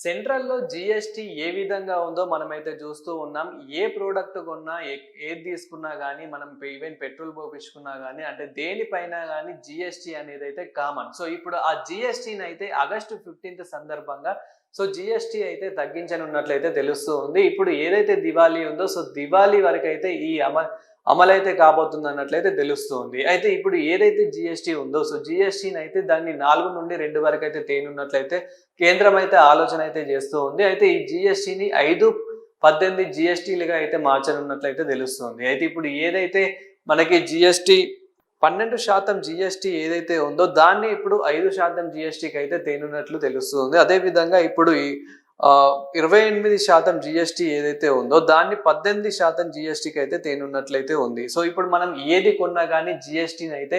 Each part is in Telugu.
సెంట్రల్లో జిఎస్టీ ఏ విధంగా ఉందో మనమైతే చూస్తూ ఉన్నాం. ఏ ప్రోడక్ట్ కొన్నా ఏ- ఏది తీసుకున్నా కానీ మనం ఈవెన్ పెట్రోల్ పోపించుకున్నా కానీ అంటే దేనిపైన కానీ జిఎస్టీ అనేది అయితే కామన్ సో ఇప్పుడు ఆ జిఎస్టీని అయితే ఆగస్టు ఫిఫ్టీన్త్ సందర్భంగా సో జిఎస్టీ అయితే తగ్గించనున్నట్లయితే తెలుస్తూ ఉంది. ఇప్పుడు ఏదైతే దివాళీ ఉందో సో దివాళీ వరకు అయితే ఈ అమ అమలైతే కాబోతుంది అన్నట్లయితే తెలుస్తుంది. అయితే ఇప్పుడు ఏదైతే జిఎస్టీ ఉందో సో జిఎస్టీని అయితే దాన్ని నాలుగు నుండి రెండు వరకు అయితే తేనున్నట్లయితే కేంద్రం అయితే ఆలోచన అయితే చేస్తూ ఉంది అయితే ఈ జిఎస్టీని ఐదు పద్దెనిమిది జిఎస్టీలుగా అయితే మార్చనున్నట్లయితే తెలుస్తుంది. అయితే ఇప్పుడు ఏదైతే మనకి జిఎస్టీ పన్నెండు శాతం జిఎస్టీ ఏదైతే ఉందో దాన్ని ఇప్పుడు ఐదు శాతం జిఎస్టీకి అయితే తేనున్నట్లు తెలుస్తుంది. అదేవిధంగా ఇప్పుడు ఈ ఇరవై ఎనిమిది శాతం జిఎస్టీ ఏదైతే ఉందో దాన్ని పద్దెనిమిది శాతం జిఎస్టీకి అయితే తేనున్నట్లయితే ఉంది. సో ఇప్పుడు మనం ఏది కొన్నా కానీ జిఎస్టీని అయితే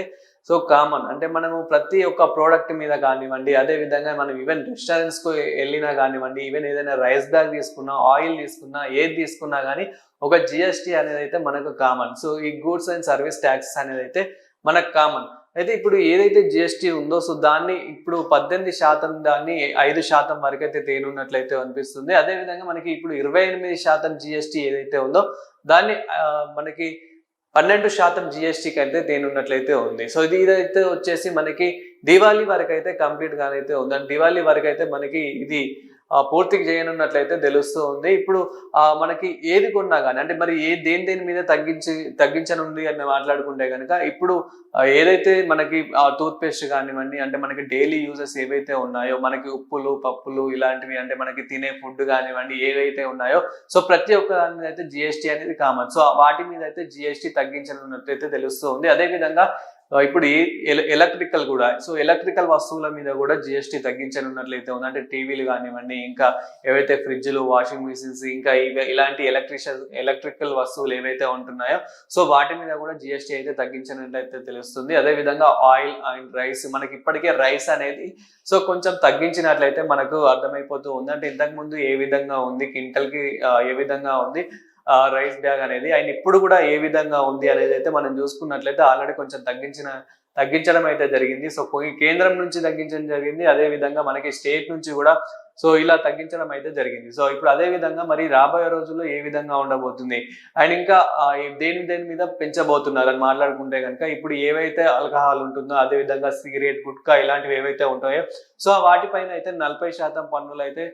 సో కామన్ అంటే మనము ప్రతి ఒక్క ప్రోడక్ట్ మీద కానివ్వండి అదే విధంగా మనం ఈవెన్ రెస్టారెంట్స్కు వెళ్ళినా కానివ్వండి ఈవెన్ ఏదైనా రైస్ బ్యాగ్ తీసుకున్నా ఆయిల్ తీసుకున్నా ఏది తీసుకున్నా కానీ ఒక జిఎస్టీ అనేది అయితే మనకు కామన్ సో ఈ గూడ్స్ అండ్ సర్వీస్ ట్యాక్సెస్ అనేది అయితే మనకు కామన్ అయితే ఇప్పుడు ఏదైతే జిఎస్టీ ఉందో సో దాన్ని ఇప్పుడు పద్దెనిమిది శాతం దాన్ని ఐదు శాతం వరకు అయితే తేనున్నట్లయితే అనిపిస్తుంది. అదే విధంగా మనకి ఇప్పుడు ఇరవై ఎనిమిది శాతం జిఎస్టీ ఏదైతే ఉందో దాన్ని మనకి పన్నెండు శాతం జిఎస్టీకి అయితే తేనున్నట్లయితే ఉంది. సో ఇది ఇదైతే వచ్చేసి మనకి దివాళీ వరకు అయితే కంప్లీట్ గానైతే ఉంది. అండ్ దివాళీ వరకు అయితే మనకి ఇది పూర్తిగా చేయనున్నట్లయితే తెలుస్తూ ఉంది. ఇప్పుడు మనకి ఏది కొన్నా కానీ అంటే మరి ఏ దేని దేని మీద తగ్గించి తగ్గించనుంది అని మాట్లాడుకుంటే కనుక ఇప్పుడు ఏదైతే మనకి టూత్ పేస్ట్ కానివ్వండి అంటే మనకి డైలీ యూజెస్ ఏవైతే ఉన్నాయో మనకి ఉప్పులు పప్పులు ఇలాంటివి అంటే మనకి తినే ఫుడ్ కానివ్వండి ఏవైతే ఉన్నాయో సో ప్రతి ఒక్క దాని మీద అయితే జిఎస్టీ అనేది కామన్. సో వాటి మీద అయితే జిఎస్టీ తగ్గించనున్నట్లయితే తెలుస్తూ ఉంది. అదేవిధంగా ఇప్పుడు ఈ ఎలక్ట్రికల్ కూడా సో ఎలక్ట్రికల్ వస్తువుల మీద కూడా జిఎస్టీ తగ్గించనున్నట్లయితే ఉంది. అంటే టీవీలు కానివ్వండి ఇంకా ఏవైతే ఫ్రిడ్జ్లు వాషింగ్ మిషన్స్ ఇంకా ఇలాంటి ఎలక్ట్రిషియన్ ఎలక్ట్రికల్ వస్తువులు ఏవైతే ఉంటున్నాయో సో వాటి మీద కూడా జిఎస్టీ అయితే తగ్గించినట్లయితే తెలుస్తుంది. అదే విధంగా ఆయిల్ అండ్ రైస్ మనకి ఇప్పటికే రైస్ అనేది సో కొంచెం తగ్గించినట్లయితే మనకు అర్థమైపోతూ ఉంది. అంటే ఇంతకుముందు ఏ విధంగా ఉంది క్వింటల్కి ఏ విధంగా ఉంది రైస్ బ్యాగ్ అనేది ఆయన ఇప్పుడు కూడా ఏ విధంగా ఉంది అనేది అయితే మనం చూసుకున్నట్లయితే ఆల్రెడీ కొంచెం తగ్గించిన తగ్గించడం అయితే జరిగింది. సో కేంద్రం నుంచి తగ్గించడం జరిగింది. అదే విధంగా మనకి స్టేట్ నుంచి కూడా సో ఇలా తగ్గించడం అయితే జరిగింది. సో ఇప్పుడు అదే విధంగా మరి రాబోయే రోజుల్లో ఏ విధంగా ఉండబోతుంది? అండ్ ఇంకా దేని దేని మీద పెంచబోతున్నారు అని మాట్లాడుకుంటే కనుక ఇప్పుడు ఏవైతే ఆల్కహాల్ ఉంటుందో అదే విధంగా సిగరెట్ గుట్కా ఇలాంటివి ఏవైతే ఉంటాయో సో వాటిపైన అయితే నలభై శాతం పన్నులు అయితే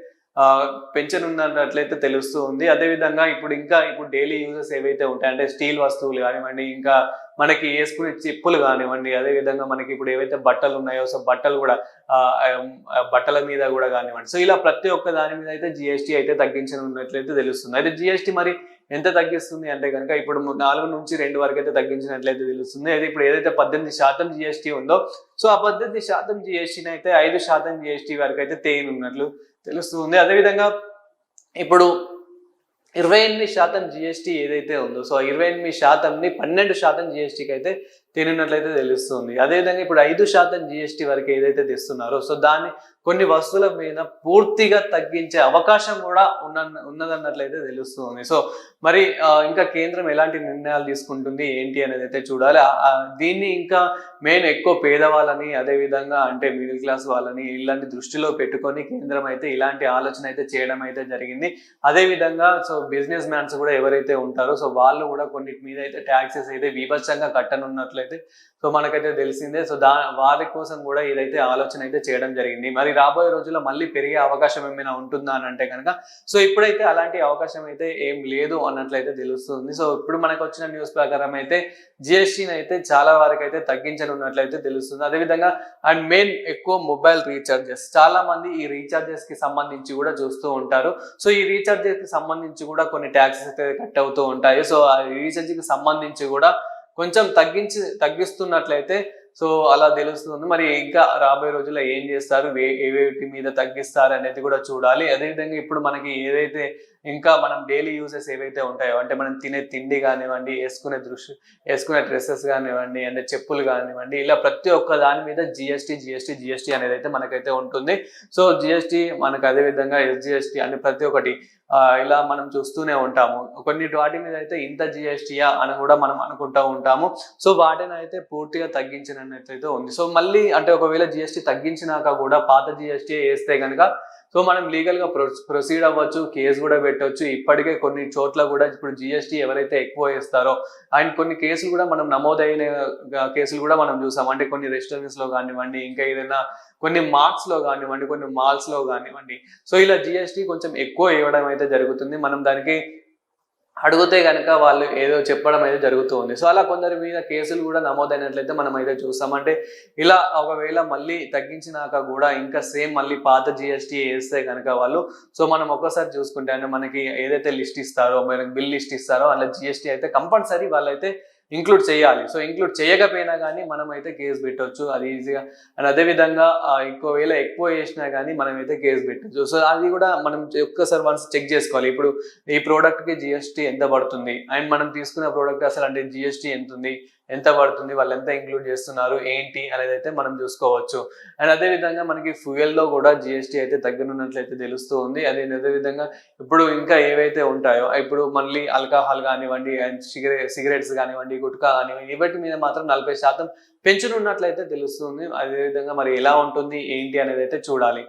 పెంచనున్నట్లయితే తెలుస్తూ ఉంది. అదే విధంగా ఇప్పుడు ఇంకా ఇప్పుడు డైలీ యూజెస్ ఏవైతే ఉంటాయి అంటే స్టీల్ వస్తువులు కానివ్వండి ఇంకా మనకి వేసుకునే చెప్పులు కానివ్వండి అదే విధంగా మనకి ఇప్పుడు ఏవైతే బట్టలు ఉన్నాయో సో బట్టలు కూడా బట్టల మీద కూడా కానివ్వండి. సో ఇలా ప్రతి ఒక్క దాని మీద అయితే జిఎస్టీ అయితే తగ్గించనున్నట్లయితే తెలుస్తుంది. అయితే జిఎస్టీ మరి ఎంత తగ్గిస్తుంది అంటే కనుక ఇప్పుడు నాలుగు నుంచి రెండు వరకు అయితే తగ్గించినట్లయితే తెలుస్తుంది. అయితే ఇప్పుడు ఏదైతే పద్దెనిమిది శాతం జిఎస్టీ ఉందో సో ఆ పద్దెనిమిది శాతం జిఎస్టీని అయితే ఐదు శాతం జిఎస్టీ వరకు అయితే తేయనున్నట్లు తెలుస్తుంది. అదేవిధంగా ఇప్పుడు ఇరవై ఎనిమిది శాతం జిఎస్టీ ఏదైతే ఉందో సో ఇరవై ఎనిమిది శాతంని పన్నెండు శాతం జిఎస్టీకి అయితే తిరిగినట్లయితే తెలుస్తుంది. అదేవిధంగా ఇప్పుడు ఐదు శాతం జిఎస్టీ వరకు ఏదైతే తెస్తున్నారో సో దాన్ని కొన్ని వస్తువుల మీద పూర్తిగా తగ్గించే అవకాశం కూడా ఉన్న ఉన్నదన్నట్లయితే తెలుస్తుంది. సో మరి ఆ, ఇంకా కేంద్రం ఎలాంటి నిర్ణయాలు తీసుకుంటుంది ఏంటి అనేది అయితే చూడాలి. ఆ- దీన్ని ఇంకా మెయిన్ ఎక్కువ పేదవాళ్ళని అదే విధంగా అంటే మిడిల్ క్లాస్ వాళ్ళని ఇలాంటి దృష్టిలో పెట్టుకొని కేంద్రం అయితే ఇలాంటి ఆలోచన అయితే చేయడం అయితే జరిగింది. అదే విధంగా సో బిజినెస్ మ్యాన్స్ కూడా ఎవరైతే ఉంటారో సో వాళ్ళు కూడా కొన్నిటి మీద అయితే ట్యాక్సెస్ అయితే విభత్సంగా కట్టనున్నట్లయితే సో మనకైతే తెలిసిందే. సో దా వారి కోసం కూడా ఇదైతే ఆలోచన అయితే చేయడం జరిగింది. మరి రాబోయే రోజుల్లో మళ్ళీ పెరిగే అవకాశం ఏమైనా ఉంటుందా అని అంటే కనుక సో ఇప్పుడైతే అలాంటి అవకాశం అయితే ఏం లేదు అన్నట్లయితే తెలుస్తుంది. సో ఇప్పుడు మనకు వచ్చిన న్యూస్ ప్రకారం అయితే జిఎస్టీని అయితే చాలా వరకు అయితే తగ్గించనున్నట్లయితే తెలుస్తుంది. అదేవిధంగా అండ్ మెయిన్ ఎక్కువ మొబైల్ రీఛార్జెస్. చాలా మంది ఈ రీఛార్జెస్కి సంబంధించి కూడా చూస్తూ ఉంటారు. సో ఈ రీఛార్జెస్కి సంబంధించి కూడా కొన్ని ట్యాక్సెస్ అయితే కట్ అవుతూ ఉంటాయి. సో ఆ రీఛార్జ్కి సంబంధించి కూడా కొంచెం తగ్గించి తగ్గిస్తున్నట్లయితే సో అలా తెలుస్తుంది. మరి ఇంకా రాబోయే రోజుల్లో ఏం చేస్తారు? ఏ- ఏవేటి మీద తగ్గిస్తారు అనేది కూడా చూడాలి. అదేవిధంగా ఇప్పుడు మనకి ఏదైతే ఇంకా మనం డైలీ యూజెస్ ఏవైతే ఉంటాయో అంటే మనం తినే తిండి కానివ్వండి వేసుకునే దృష్టి వేసుకునే డ్రెస్సెస్ కానివ్వండి అంటే చెప్పులు కానివ్వండి ఇలా ప్రతి ఒక్క దాని మీద జిఎస్టీ జిఎస్టీ జిఎస్టీ అనేది అయితే మనకైతే ఉంటుంది. సో జిఎస్టీ మనకు అదే విధంగా ఎస్జిఎస్టీ అంటే ప్రతి ఒక్కటి ఇలా మనం చూస్తూనే ఉంటాము. కొన్ని వాటి మీద అయితే ఇంత జిఎస్టీయా అని కూడా మనం అనుకుంటూ ఉంటాము. సో వాటిని అయితే పూర్తిగా తగ్గించినట్లయితే ఉంది. సో మళ్ళీ అంటే ఒకవేళ జిఎస్టీ తగ్గించినాక కూడా పాత జిఎస్టీ వేస్తే కనుక సో మనం లీగల్గా ప్రొసీడ్ అవ్వచ్చు కేసు కూడా పెట్టవచ్చు ఇప్పటికే కొన్ని చోట్ల కూడా ఇప్పుడు జిఎస్టీ ఎవరైతే ఎక్కువ వేస్తారో అండ్ కొన్ని కేసులు కూడా మనం నమోదైన కేసులు కూడా మనం చూసాం. అంటే కొన్ని రెస్టారెంట్స్లో కానివ్వండి ఇంకా ఏదైనా కొన్ని మార్ట్స్లో కానివ్వండి కొన్ని మాల్స్లో కానివ్వండి. సో ఇలా జిఎస్టీ కొంచెం ఎక్కువ ఇవ్వడం అయితే జరుగుతుంది. మనం దానికి అడిగితే కనుక వాళ్ళు ఏదో చెప్పడం అయితే జరుగుతూ ఉంది. సో అలా కొందరి మీద కేసులు కూడా నమోదైనట్లయితే మనం అయితే చూస్తాం. అంటే ఇలా ఒకవేళ మళ్ళీ తగ్గించినాక కూడా ఇంకా సేమ్ మళ్ళీ పాత జిఎస్టీ వేస్తే కనుక వాళ్ళు సో మనం ఒక్కసారి చూసుకుంటే అంటే మనకి ఏదైతే లిస్ట్ ఇస్తారో మనకి బిల్ లిస్ట్ ఇస్తారో అలా జిఎస్టీ అయితే కంపల్సరీ వాళ్ళైతే ఇంక్లూడ్ చేయాలి. సో ఇంక్లూడ్ చేయకపోయినా కానీ మనం అయితే కేసు పెట్టవచ్చు అది ఈజీగా. అండ్ అదే విధంగా ఎక్కువ వేళ ఎక్కువ చేసినా కానీ మనం అయితే కేసు పెట్టచ్చు. సో అది కూడా మనం ఒక్కసారి వన్స్ చెక్ చేసుకోవాలి. ఇప్పుడు ఈ ప్రోడక్ట్కి జిఎస్టీ ఎంత పడుతుంది? అండ్ మనం తీసుకున్న ప్రోడక్ట్ అసలు అంటే జిఎస్టీ ఎంత ఉంది ఎంత పడుతుంది వాళ్ళు ఎంత ఇంక్లూడ్ చేస్తున్నారు ఏంటి అనేది అయితే మనం చూసుకోవచ్చు. అండ్ అదే విధంగా మనకి ఫ్యూయల్లో లో కూడా జిఎస్టీ అయితే తగ్గనున్నట్లయితే తెలుస్తూ ఉంది. అదే అదేవిధంగా ఇప్పుడు ఇంకా ఏవైతే ఉంటాయో ఇప్పుడు మళ్ళీ ఆల్కహాల్ కానివ్వండి అండ్ సిగరెట్ సిగరెట్స్ కానివ్వండి గుట్కా కానివ్వండి వీటి మీద మాత్రం నలభై శాతం పెంచునున్నట్లయితే తెలుస్తుంది. అదే విధంగా మరి ఎలా ఉంటుంది ఏంటి అనేది అయితే చూడాలి.